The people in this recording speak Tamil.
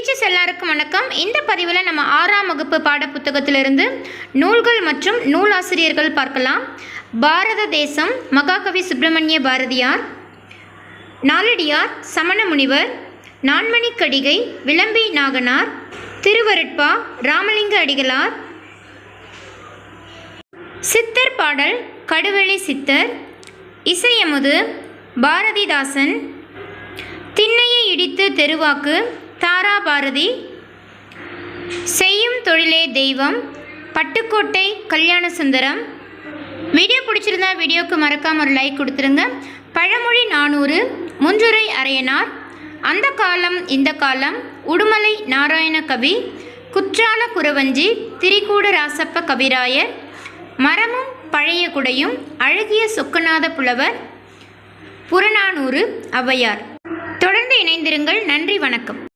டீச்சர்ஸ் எல்லாருக்கும் வணக்கம். இந்த பதிவில் நம்ம ஆறாம் வகுப்பு பாட புத்தகத்திலிருந்து நூல்கள் மற்றும் நூலாசிரியர்கள் பார்க்கலாம். பாரத தேசம் மகாகவி சுப்பிரமணிய பாரதியார் நாலடியார் சமண முனிவர் நான்மணிக்கடிகை விளம்பி நாகனார் திருவருட்பா ராமலிங்க அடிகளார் சித்தர் பாடல் கடுவெளி சித்தர் இசையமுது பாரதிதாசன் திண்ணையை இடித்து தெருவாக்கு தாரா பாரதி செய்யும் தொழிலே தெய்வம் பட்டுக்கோட்டை கல்யாண சுந்தரம். வீடியோ பிடிச்சிருந்தா வீடியோவுக்கு மறக்காமல் ஒரு லைக் கொடுத்துருங்க. பழமொழி நானூறு முஞ்சுரை அரையனார். அந்த காலம் இந்த காலம் உடுமலை நாராயண கவி குற்றால குறவஞ்சி திரிகூட ராசப்ப கவிராயர். மரமும் பழைய குடையும் அழகிய சொக்கநாத புலவர் புறநானூறு ஔவையார். தொடர்ந்து இணைந்திருங்கள். நன்றி வணக்கம்.